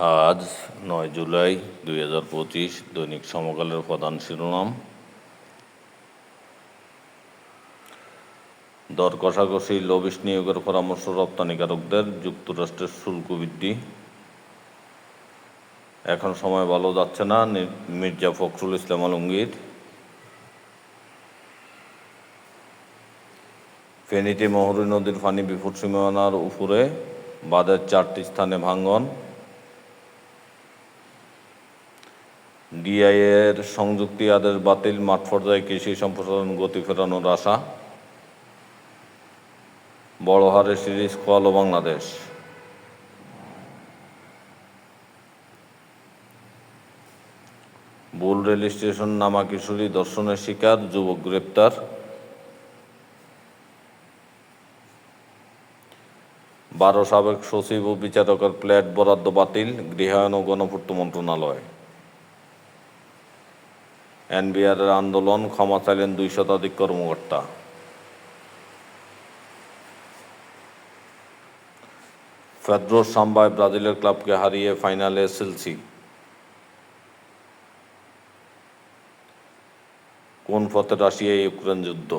আজ নয় জুলাই দুই হাজার পঁচিশ দৈনিক সমকালের প্রধান শিরোনাম। দর কষাকষি লবিশ নিয়োগের পরামর্শ রপ্তানিকারকদের যুক্তরাষ্ট্রের শুল্ক বৃদ্ধি। এখন সময় ভালো যাচ্ছে না মির্জা ফখরুল ইসলাম আলমগীর। ফেনীতে মহরী নদীর পানি বিপদ সীমানার উপরে বাঁধের চারটি স্থানে ভাঙ্গন ডিআইএর সংযুক্তি আদেশ বাতিল, মাঠ পর্যায়ে কৃষি সম্প্রসারণ, গতি ফেরানোর আশা। বড় হারে সিরিজ খোয়ালো বাংলাদেশ। বুল রেল স্টেশন নামা কিশোরী দর্শনের শিকার, যুবক গ্রেপ্তার। বারো সাবেক সচিব ও বিচারকের প্ল্যাট বরাদ্দ বাতিল, গৃহায়ন ও গণপূর্ত মন্ত্রণালয়। এনবিআরের আন্দোলন ক্ষমা চাইলেন দুই শতাধিক কর্মকর্তা। ফেদ্রো সাম্বায় ব্রাজিলের ক্লাবকে হারিয়ে ফাইনালে সেলসি। কোন পথে রাশিয়া ইউক্রেন যুদ্ধ?